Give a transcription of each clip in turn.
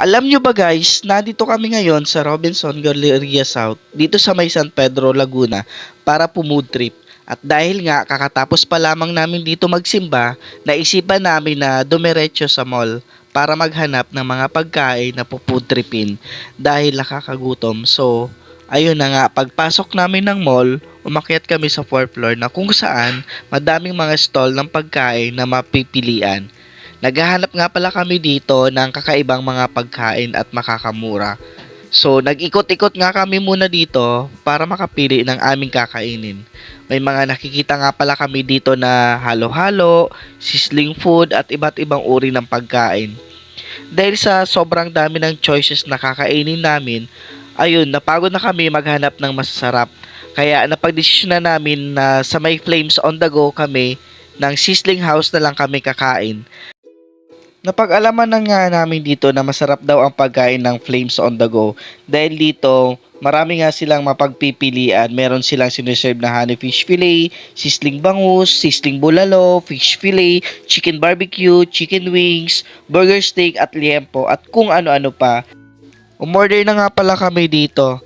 Alam nyo ba guys, nandito kami ngayon sa Robinson Galleria South, dito sa may San Pedro, Laguna, para po mood trip. At dahil nga kakatapos pa lamang namin dito magsimba, naisipan namin na dumiretso sa mall para maghanap ng mga pagkain na pufood tripin dahil nakakagutom. So, ayun na nga, pagpasok namin ng mall, umakyat kami sa 4th floor na kung saan madaming mga stall ng pagkain na mapipilian. Naghahanap nga pala kami dito ng kakaibang mga pagkain at makakamura. So, nag-ikot-ikot nga kami muna dito para makapili ng aming kakainin. May mga nakikita nga pala kami dito na halo-halo, sizzling food at iba't ibang uri ng pagkain. Dahil sa sobrang dami ng choices na kakainin namin, ayun, napagod na kami maghanap ng masasarap. Kaya napagdesisyon na namin na sa may flames on the go kami ng sizzling house na lang kami kakain. Napag-alaman na nga namin dito na masarap daw ang pagkain ng Flames on the Go dahil dito marami nga silang mapagpipilian. Meron silang siniserve na honey fish fillet, sisling bangus, sisling bulalo, fish fillet, chicken barbecue, chicken wings, burger steak at liempo at kung ano-ano pa. Umorder na nga pala kami dito.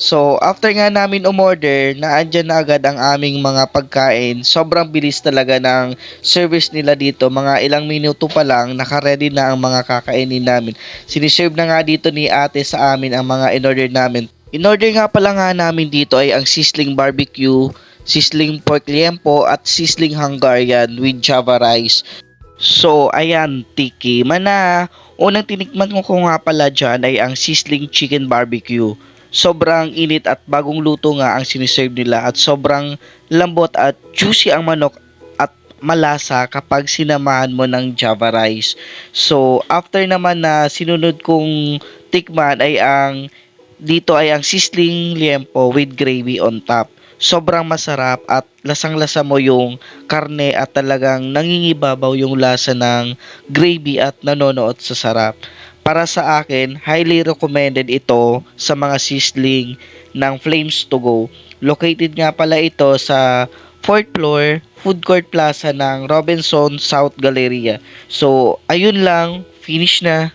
So, after nga namin umorder, naandyan na agad ang aming mga pagkain. Sobrang bilis talaga ng service nila dito. Mga ilang minuto pa lang, nakaready na ang mga kakainin namin. Siniserve na nga dito ni ate sa amin ang mga in-order namin. In-order nga pala nga namin dito ay ang sizzling barbecue, sizzling pork liempo at sizzling Hungarian with java rice. So, ayan, tiki mana. Unang tinikman ko ko nga pala dyan ay ang sizzling chicken barbecue. Sobrang init at bagong luto nga ang siniserve nila at sobrang lambot at juicy ang manok at malasa kapag sinamahan mo ng java rice. So, after naman na sinunod kong tikman ay ang dito ay ang sizzling liempo with gravy on top. Sobrang masarap at lasang-lasa mo yung karne at talagang nangingibabaw yung lasa ng gravy at nanonood sa sarap. Para sa akin, highly recommended ito sa mga sizzling ng Flames to Go. Located nga pala ito sa 4th floor, food court plaza ng Robinson South Galleria. So, ayun lang, finish na.